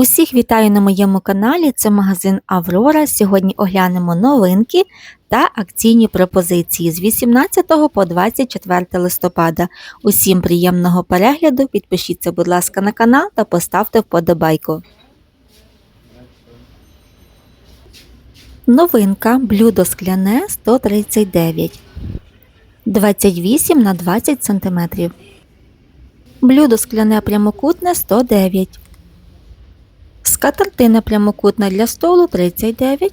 Усіх вітаю на моєму каналі. Це магазин Аврора. Сьогодні оглянемо новинки та акційні пропозиції з 18 по 24 листопада. Усім приємного перегляду. Підпишіться, будь ласка, на канал та поставте вподобайку. Новинка блюдо скляне 139 28 на 20 см. Блюдо скляне прямокутне 109 Скатертина прямокутна для столу 39.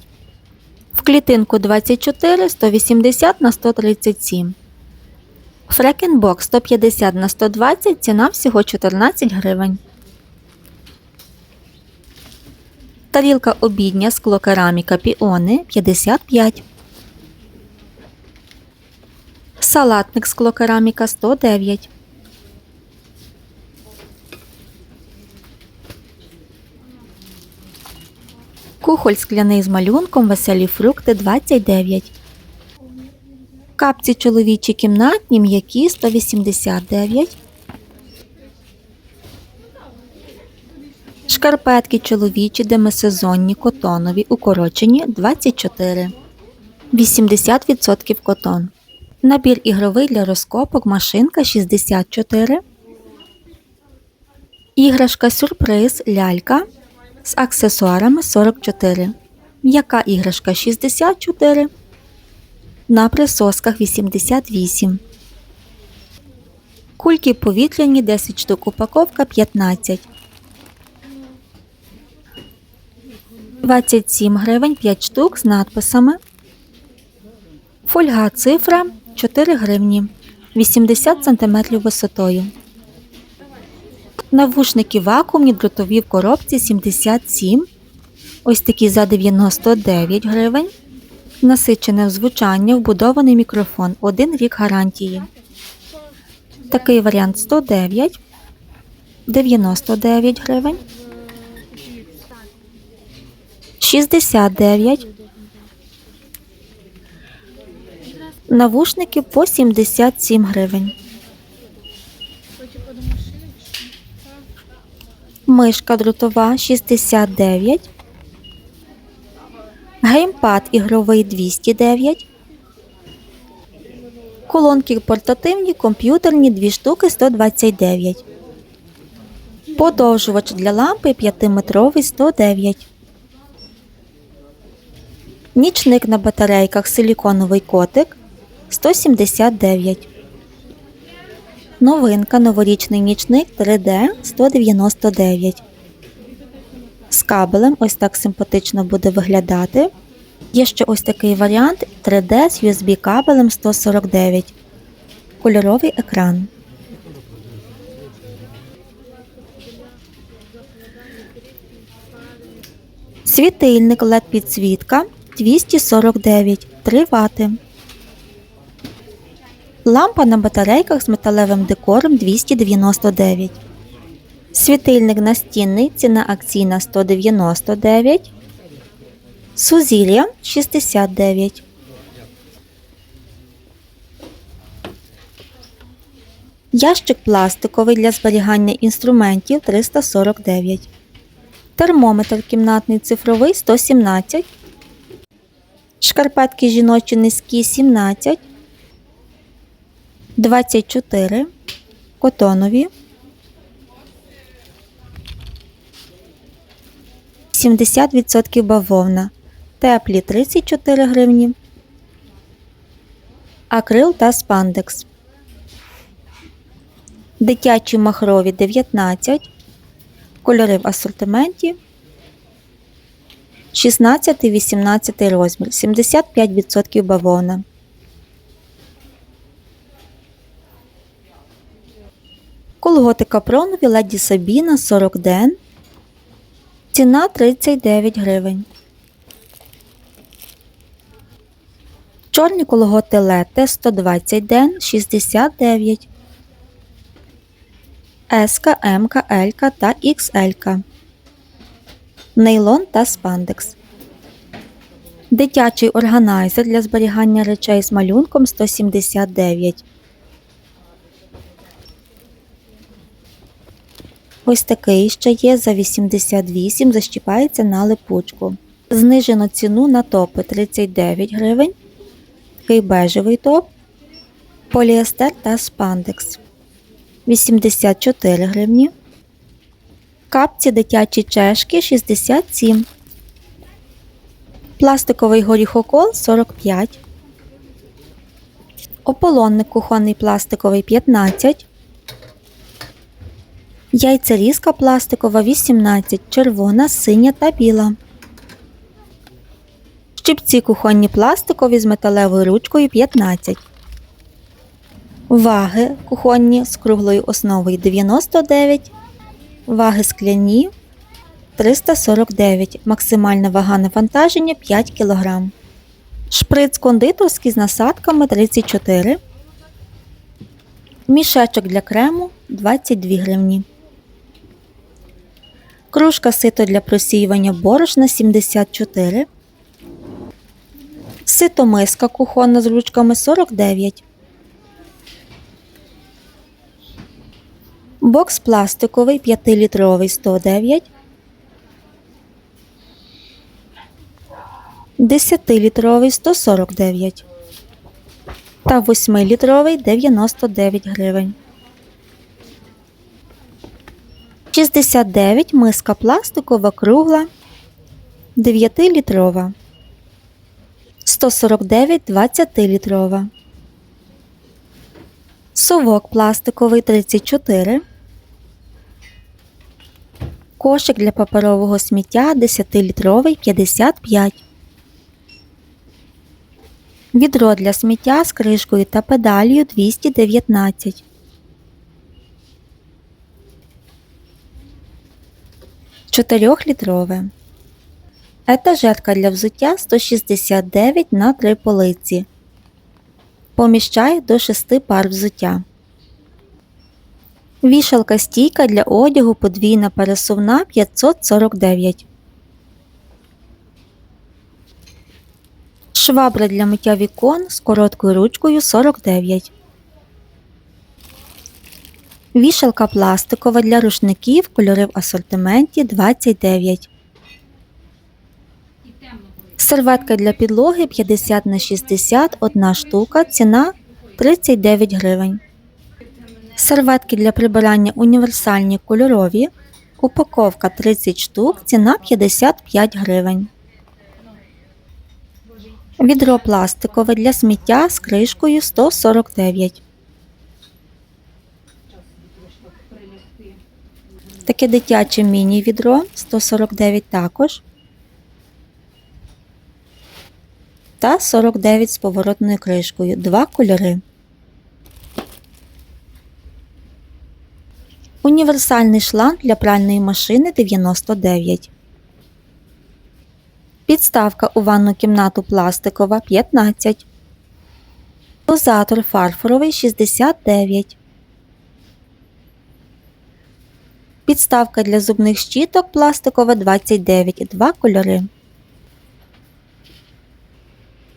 В клітинку 24 180 на 137. Фрекенбок 150 на 120 ціна всього 14 гривень. Тарілка обідня склокераміка піони 55. Салатник склокераміка 109. Кухоль скляний з малюнком веселі фрукти 29. Капці чоловічі кімнатні м'які 189. Шкарпетки чоловічі демисезонні котонові укорочені 24. 80% котон. Набір ігровий для розкопок машинка 64. Іграшка сюрприз лялька з аксесуарами 44. М'яка іграшка 64. На присосках 88. Кульки повітряні 10 штук упаковка 15. 27 гривень 5 штук з надписами. Фольга цифра 4 гривні 80 см висотою. Навушники вакуумні дротові в коробці 77. Ось такі за 99 гривень. Насичене звучання, вбудований мікрофон. Один рік гарантії. Такий варіант 109, 99 гривень. 69. Навушники по 77 гривень. Мишка дротова 69. Геймпад ігровий 209. Колонки портативні, комп'ютерні 2 штуки 129. Подовжувач для лампи 5-метровий 109. Нічник на батарейках силіконовий котик 179. Новинка новорічний нічник 3D 199. З кабелем ось так симпатично буде виглядати. Є ще ось такий варіант 3D з USB кабелем 149. Кольоровий екран. Світильник LED підсвітка 249 3 Вт. Лампа на батарейках з металевим декором 299. Світильник настінний, ціна акційна 199. Сузір'я 69. Ящик пластиковий для зберігання інструментів 349. Термометр кімнатний цифровий 117. Шкарпетки жіночі низькі 17. 24 котонові, 70% бавовна, теплі 34 гривні, акрил та спандекс, дитячі махрові 19, кольори в асортименті, 16-18 розмір, 75% бавовна. Колготи капронові леді Сабіна 40 ден. Ціна 39 гривень. Чорні колготи Лете 120 ден 69. Еска, М, Л та XL. Нейлон та спандекс. Дитячий органайзер для зберігання речей з малюнком 179. Ось такий ще є за 88, защіпається на липучку. Знижено ціну на топи 39 гривень. Такий бежевий топ, поліестер та спандекс 84 гривні. Капці дитячі чешки 67. Пластиковий горіхокол 45. Ополонник кухонний пластиковий 15. Яйцерізка пластикова 18, червона, синя та біла. Щипці кухонні пластикові з металевою ручкою 15. Ваги кухонні з круглою основою 99. Ваги скляні 349. Максимальна вага навантаження 5 кг. Шприц кондитерський з насадками 34. Мішечок для крему 22 гривні. Кружка сито для просіювання борошна 74. Ситомиска кухонна з ручками 49. Бокс пластиковий 5-літровий 109. 10-літровий 149 та 8-літровий 99 гривень. 69 миска пластикова кругла 9-літрова. 149 20-літрова. Совок пластиковий 34. Кошик для паперового сміття 10-літровий 55. Відро для сміття з кришкою та педалью 219. Чотирьохлітрове. Етажерка для взуття 169 на 3 полиці. Поміщає до 6 пар взуття. Вішалка стійка для одягу подвійна пересувна 549. Швабра для миття вікон з короткою ручкою 49. Вішалка пластикова для рушників, кольори в асортименті 29. Серветка для підлоги 50 на 60 одна штука. Ціна 39 гривень. Серветки для прибирання універсальні кольорові. Упаковка 30 штук. Ціна 55 гривень. Відро пластикове для сміття з кришкою 149. Таке дитяче міні-відро 149 також. Та 49 з поворотною кришкою. Два кольори. Універсальний шланг для пральної машини 99. Підставка у ванну кімнату пластикова 15. Дозатор фарфоровий 69. Підставка для зубних щіток пластикова 29. Два кольори.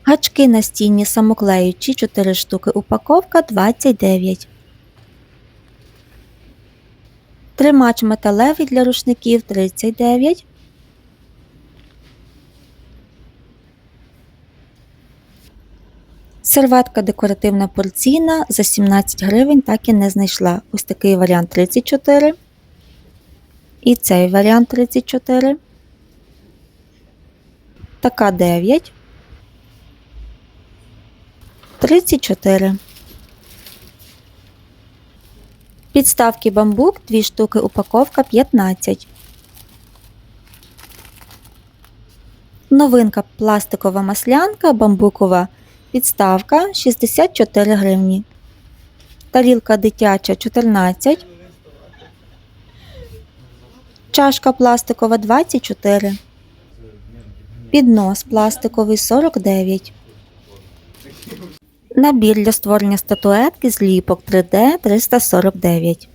Гачки настінні самоклеючі 4 штуки. Упаковка 29. Тримач металевий для рушників 39. Серветка декоративна порційна за 17 гривень так і не знайшла. Ось такий варіант 34. І цей варіант 34. Така 9. 34. Підставки бамбук 2 штуки упаковка 15. Новинка пластикова маслянка бамбукова підставка 64 гривні. Тарілка дитяча 14. Чашка пластикова 24. Піднос пластиковий 49. Набір для створення статуетки з ліпок 3D 349.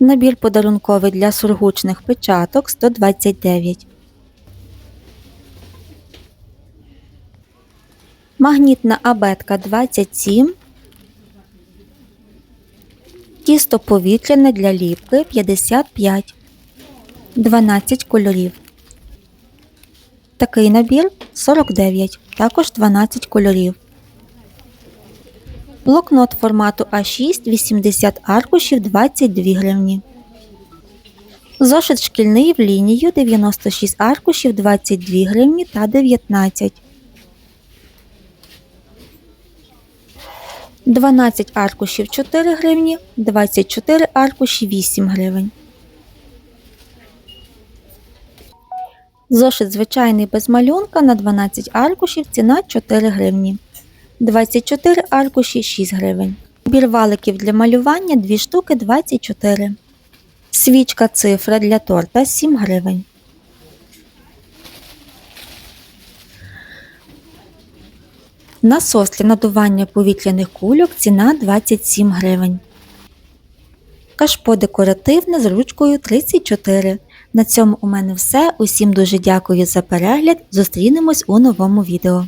Набір подарунковий для сургучних печаток 129. Магнітна абетка 27. Тісто повітряне для ліпки 55. 12 кольорів. Такий набір 49, також 12 кольорів. Блокнот формату А6 80 аркушів 22 гривні. Зошит шкільний в лінію 96 аркушів 22 гривні та 19. 12 аркушів 4 гривні, 24 аркуші 8 гривень. Зошит звичайний без малюнка на 12 аркушів ціна 4 гривні. 24 аркуші 6 гривень. Бір валиків для малювання 2 штуки 24. Свічка цифра для торта 7 гривень. Насос для надування повітряних кульок ціна 27 гривень. Кашпо декоративне з ручкою 34. На цьому у мене все. Усім дуже дякую за перегляд. Зустрінемось у новому відео.